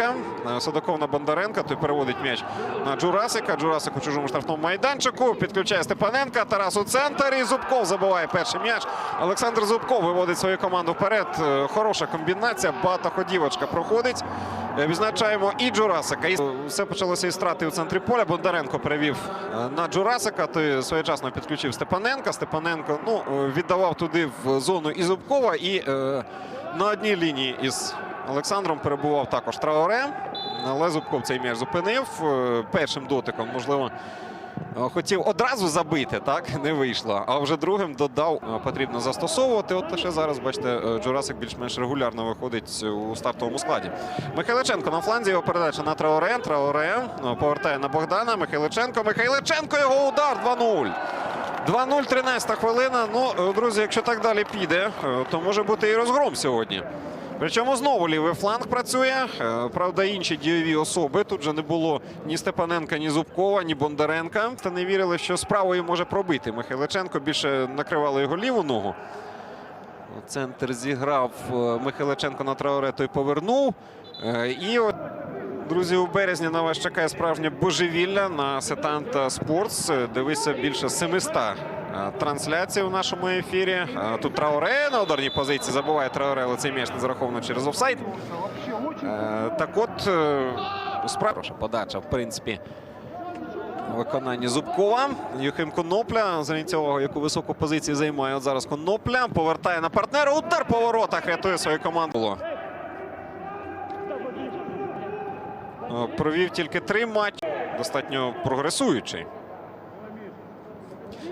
Е, Садоков на Бондаренка. Той переводить м'яч на Джурасика. Джурасик у чужому штрафному майданчику. Підключає Степаненка. Тарас у центр. І Зубков забиває перший м'яч. Олександр Зубков виводить свою команду вперед. Е, Хороша комбінація. Багатоходівочка проходить. Е, Відзначаємо і Джурасика. І все почалося із страти у центрі поля. Бондаренко перевів на Джурасика. Той своєчасно підключив Степаненка. Степаненко ну, віддавав туди в зону і Зубкова. І е, на одній лінії із Олександром перебував також Траоре. Але Зубков цей м'яч зупинив. Е, Першим дотиком, можливо, е, хотів одразу забити, так не вийшло. А вже другим додав, е, потрібно застосовувати. От лише зараз, бачите, Джурасик більш-менш регулярно виходить у стартовому складі. Михайличенко на фланзі його передача на Траоре. Траоре повертає на Богдана. Михайличенко. Михайличенко його удар 2-0. 2-0, 13 хвилина. Ну, друзі, якщо так далі піде, то може бути і розгром сьогодні. Причому знову лівий фланг працює. Е, Правда, інші дієві особи. Тут же не було ні Степаненка, ні Зубкова, ні Бондаренка. Та не вірили, що справою може пробити. Михайличенко більше накривали його ліву ногу. Центр зіграв е, Михайличенко на повернув. Е, І от, друзі, у березні на вас чекає справжнє божевілля на Сетанта Спортс. Дивися більше 700 е, трансляцій у нашому ефірі. Е, Тут Траоре на ударній позиції забуває Траоре, але цей м'яч не зараховано через офсайд. Е, Так от, справа подача, в принципі. у Виконанні Зубкова. Юхим Конопля. Зеленцього, яку високу позицію займає. От зараз Конопля. Повертає на партнера. Удар по воротах. Рятує свою команду. Е, Провів тільки три матчі. Достатньо прогресуючий.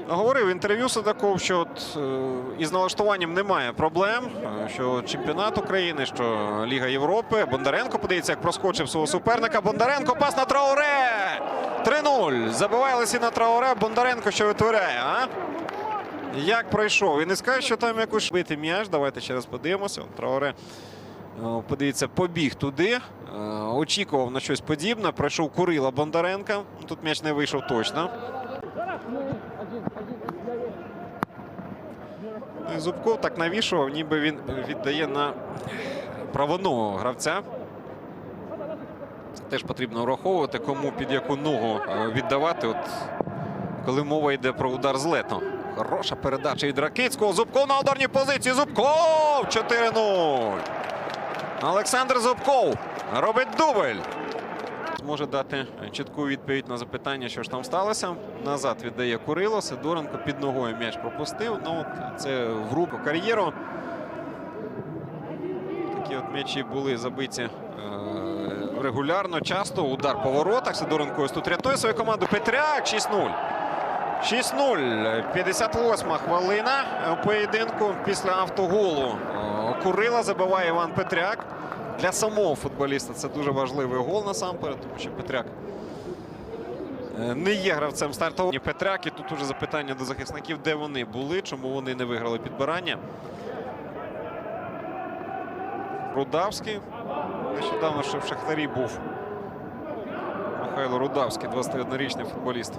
Говорив в інтерв'ю Садаков, що от, е, із налаштуванням немає проблем. е, Що чемпіонат України, що Ліга Європи. Бондаренко подивіться, як проскочив свого суперника. Бондаренко пас на Трауре. 3-0. Забиває Лесіна Трауре. Бондаренко що витворяє, а? Як пройшов? І не скаже, що там якось бити м'яч. Давайте ще раз подивимося. Трауре. е, Подивіться, побіг туди, е, очікував на щось подібне. Пройшов Курила Бондаренка. Тут м'яч не вийшов точно. Зубков так навішував, ніби він віддає на правоного гравця. Це теж потрібно враховувати, кому під яку ногу е, віддавати. От, коли мова йде про удар з лету. Хороша передача від Ракицького. Зубков на ударній позиції. Зубков! 4-0. Олександр Зубков робить дубль. Зможе дати чітку відповідь на запитання, що ж там сталося. Назад віддає Курило. Сидоренко під ногою м'яч пропустив. Ну, от це в руку кар'єру. Такі от м'ячі були забиті е, регулярно, часто. Удар по воротах. Сидоренко тут рятує свою команду. Петряк 6-0. 6-0. 58 хвилина поєдинку після автоголу. Курила забиває Іван Петряк. Для самого футболіста це дуже важливий гол насамперед, тому що Петряк е, не є гравцем стартового. Петряк, і тут уже запитання до захисників, де вони були, чому вони не виграли підбирання. Рудавський. Нещодавно ще в Шахтарі був Михайло Рудавський, 21-річний футболіст.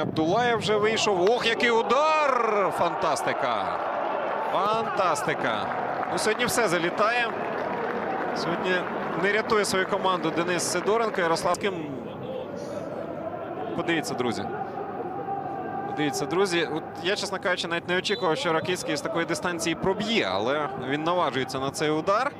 Абдулаєв вже вийшов. Ох, який удар! Фантастика! Фантастика! Ну, сьогодні все залітає. Сьогодні не рятує свою команду Денис Сидоренко. Ярославським. Подивіться, друзі. Подивіться, друзі. От я, чесно кажучи, навіть не очікував, що Ракицький з такої дистанції проб'є, але він наважується на цей удар.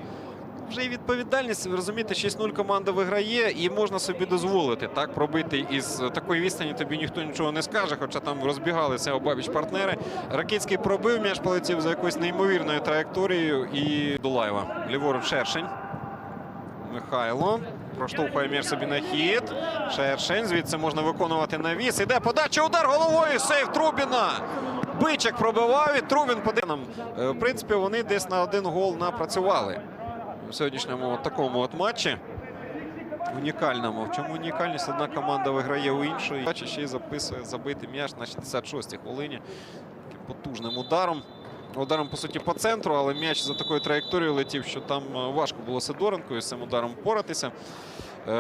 Вже і відповідальність, розумієте, 6-0 команда виграє, і можна собі дозволити так пробити із такої відстані. Тобі ніхто нічого не скаже, хоча там розбігалися обабіч партнери. Ракицький пробив, м'яч полетів за якоюсь неймовірною траєкторією і Дулаєва. Ліворуч Шершень. Михайло. Проштовхує м'яч собі на хід. Шершень. Звідси можна виконувати навіс. Іде подача. Удар головою. Сейв Трубіна. Бичик пробивав і Трубін подив. Е, В принципі, вони десь на один гол напрацювали сьогоднішньому такому от матчі. Унікальному. В чому унікальність? Одна команда виграє у іншої. Бачиш, ще й записує забитий м'яч на 66-й хвилині. Таким потужним ударом. Ударом, по суті, по центру, але м'яч за такою траєкторією летів, що там е, важко було Сидоренко з цим ударом впоратися. Е,